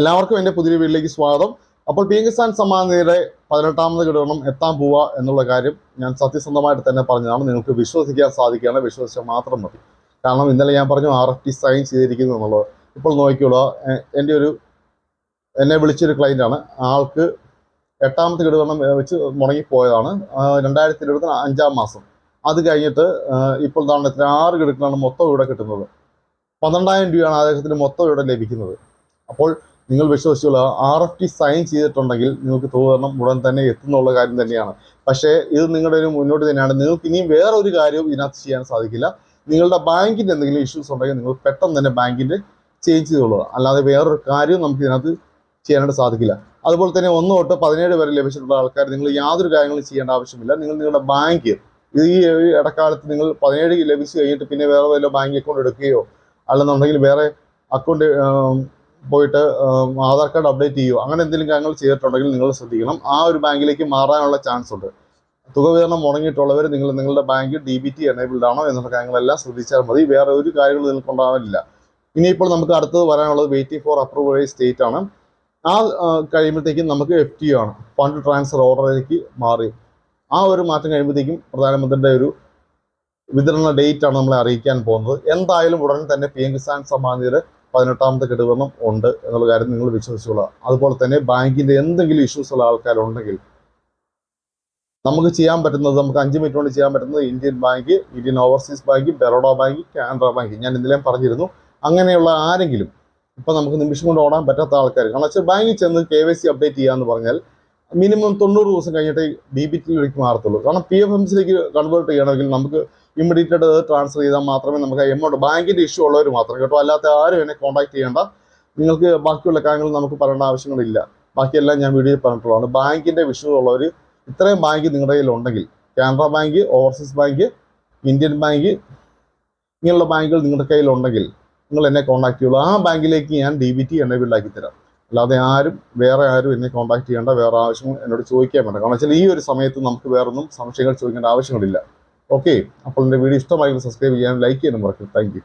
എല്ലാവർക്കും എന്റെ പുതിയ വീട്ടിലേക്ക് സ്വാഗതം. അപ്പോൾ പി കിസാൻ സമ്മാൻ പതിനെട്ടാമത് ഘടകം എത്താൻ പോവുക എന്നുള്ള കാര്യം ഞാൻ സത്യസന്ധമായിട്ട് തന്നെ പറഞ്ഞതാണ്. നിങ്ങൾക്ക് വിശ്വസിക്കാൻ സാധിക്കുകയാണ്. വിശ്വസിച്ചാൽ മാത്രം മതി. കാരണം ഇന്നലെ ഞാൻ പറഞ്ഞു ആർ എഫ് ടി സൈൻ ചെയ്തിരിക്കുന്നു എന്നുള്ളത്. ഇപ്പോൾ നോക്കിയോളൂ എന്റെ ഒരു എന്നെ വിളിച്ചൊരു ആണ്. ആൾക്ക് എട്ടാമത്തെ ഘടകം വെച്ച് മുടങ്ങിപ്പോയതാണ്. രണ്ടായിരത്തി ഇരുപത്തി അഞ്ചാം മാസം. അത് കഴിഞ്ഞിട്ട് ഇപ്പോൾ താണ് എത്ര ആറ് ഘടകങ്ങളാണ് മൊത്തം ഇവിടെ കിട്ടുന്നത്. പന്ത്രണ്ടായിരം രൂപയാണ് അദ്ദേഹത്തിന് മൊത്തം ഇവിടെ ലഭിക്കുന്നത്. അപ്പോൾ നിങ്ങൾ വിശ്വസിച്ചുള്ള ആർ എഫ് ടി സൈൻ ചെയ്തിട്ടുണ്ടെങ്കിൽ നിങ്ങൾക്ക് തോന്നണം ഉടൻ തന്നെ എത്തുന്നുള്ള കാര്യം തന്നെയാണ്. പക്ഷേ ഇത് നിങ്ങളുടെ ഒരു മുന്നോട്ട് തന്നെയാണ്. നിങ്ങൾക്ക് ഇനിയും വേറെ ഒരു കാര്യവും ഇതിനകത്ത് ചെയ്യാൻ സാധിക്കില്ല. നിങ്ങളുടെ ബാങ്കിന്റെ എന്തെങ്കിലും ഇഷ്യൂസ് ഉണ്ടെങ്കിൽ നിങ്ങൾ പെട്ടെന്ന് തന്നെ ബാങ്കിന്റെ ചേഞ്ച് ചെയ്തോളുക. അല്ലാതെ വേറൊരു കാര്യവും നമുക്ക് ഇതിനകത്ത് ചെയ്യാനായിട്ട് സാധിക്കില്ല. അതുപോലെ തന്നെ ഒന്ന് തൊട്ട് പതിനേഴ് വരെ ലഭിച്ചിട്ടുള്ള ആൾക്കാർ നിങ്ങൾ യാതൊരു കാര്യങ്ങളും ചെയ്യേണ്ട ആവശ്യമില്ല. നിങ്ങൾ നിങ്ങളുടെ ബാങ്ക് ഈ ഇടക്കാലത്ത് നിങ്ങൾ പതിനേഴ് ലഭിച്ചു കഴിഞ്ഞിട്ട് പിന്നെ വേറെ വല്ല ബാങ്ക് അക്കൗണ്ട് എടുക്കുകയോ അല്ലെന്നുണ്ടെങ്കിൽ വേറെ അക്കൗണ്ട് പോയിട്ട് ആധാർ കാർഡ് അപ്ഡേറ്റ് ചെയ്യുകയോ അങ്ങനെ എന്തെങ്കിലും കാര്യങ്ങൾ ചെയ്തിട്ടുണ്ടെങ്കിൽ നിങ്ങൾ ശ്രദ്ധിക്കണം. ആ ഒരു ബാങ്കിലേക്ക് മാറാനുള്ള ചാൻസ് ഉണ്ട്. തുക വിതരണം മുടങ്ങിയിട്ടുള്ളവർ നിങ്ങൾ നിങ്ങളുടെ bank D B T enabled ആണോ എന്നുള്ള കാര്യങ്ങളെല്ലാം ശ്രദ്ധിച്ചാൽ മതി. വേറെ ഒരു കാര്യങ്ങളും നിങ്ങൾക്ക് ഉണ്ടാവില്ല ഇനിയിപ്പോൾ നമുക്ക് അടുത്തത് വരാനുള്ളത് വെയിറ്റിംഗ് ഫോർ അപ്രൂവൽ സ്റ്റേറ്റ് ആണ്. ആ കഴിയുമ്പോഴത്തേക്കും നമുക്ക് എഫ് ടി ആണ്. ഫണ്ട് ട്രാൻസ്ഫർ ഓർഡറിലേക്ക് മാറി. ആ ഒരു മാറ്റം കഴിയുമ്പോഴത്തേക്കും പ്രധാനമന്ത്രിയുടെ ഒരു വിതരണ ഡേറ്റ് ആണ് നമ്മളെ അറിയിക്കാൻ പോകുന്നത്. എന്തായാലും ഉടൻ തന്നെ പി എം കിസാൻ സമ്മാൻ പതിനെട്ടാമത്തെ കെടുവണ്ണം ഉണ്ട് എന്നുള്ള കാര്യം നിങ്ങൾ വിശ്വസിച്ചോളുക അതുപോലെ തന്നെ ബാങ്കിന്റെ എന്തെങ്കിലും ഇഷ്യൂസ് ഉള്ള ആൾക്കാരുണ്ടെങ്കിൽ നമുക്ക് ചെയ്യാൻ പറ്റുന്നത് നമുക്ക് അഞ്ച് മിനിറ്റ് കൊണ്ട് ചെയ്യാൻ പറ്റുന്നത് Indian bank Indian overseas bank Baroda bank Canara bank. ഞാൻ ഇന്നലെയും പറഞ്ഞിരുന്നു. അങ്ങനെയുള്ള ആരെങ്കിലും ഇപ്പൊ നമുക്ക് നിമിഷം കൊണ്ട് ഓടാൻ പറ്റാത്ത ആൾക്കാർ കാരണം വെച്ചാൽ ബാങ്കിൽ ചെന്ന് കെ വൈ സി അപ്ഡേറ്റ് ചെയ്യാന്ന് പറഞ്ഞാൽ മിനിമം തൊണ്ണൂറ് ദിവസം കഴിഞ്ഞിട്ട് ബി ബി ടിയിലേക്ക് മാറത്തുള്ളൂ. കാരണം പി എഫ് എംസിലേക്ക് കൺവേർട്ട് ചെയ്യണമെങ്കിൽ നമുക്ക് ഇമ്മീഡിയറ്റ് ആയിട്ട് ട്രാൻസ്ഫർ ചെയ്താൽ മാത്രമേ നമുക്ക് എമൗണ്ട് ബാങ്കിന്റെ ഇഷ്യൂ ഉള്ളവർ മാത്രം കേട്ടോ. അല്ലാത്ത ആരും എന്നെ കോൺടാക്ട് ചെയ്യേണ്ട. നിങ്ങൾക്ക് ബാക്കിയുള്ള കാര്യങ്ങൾ നമുക്ക് പറയേണ്ട ആവശ്യങ്ങളില്ല. ബാക്കിയെല്ലാം ഞാൻ വീഡിയോയിൽ പറഞ്ഞിട്ടുള്ളതാണ്. ബാങ്കിന്റെ വിഷു ഉള്ളവർ ഇത്രയും ബാങ്ക് നിങ്ങളുടെ കയ്യിൽ ഉണ്ടെങ്കിൽ Canara bank overseas bank Indian bank ഇങ്ങനെയുള്ള ബാങ്കുകൾ നിങ്ങളുടെ കയ്യിൽ ഉണ്ടെങ്കിൽ നിങ്ങൾ എന്നെ കോൺടാക്ട് ചെയ്യുള്ളൂ. ആ ബാങ്കിലേക്ക് ഞാൻ ഡി ബി ടി എനേബിൾഡ് ആക്കി തരാം. അല്ലാതെ ആരും വേറെ ആരും എന്നെ കോൺടാക്ട് ചെയ്യേണ്ട വേറെ ആവശ്യം എന്നോട് ചോദിക്കാൻ വേണ്ട. കാരണം വെച്ചാൽ ഈ ഒരു സമയത്ത് നമുക്ക് വേറൊന്നും സംശയങ്ങൾ ചോദിക്കേണ്ട ആവശ്യങ്ങളില്ല. ഓക്കെ അപ്പോൾ എന്റെ വീഡിയോ ഇഷ്ടമായെങ്കിൽ സബ്സ്ക്രൈബ് ചെയ്യാൻ ലൈക്ക് ചെയ്യാനും മറക്കരുത്. താങ്ക്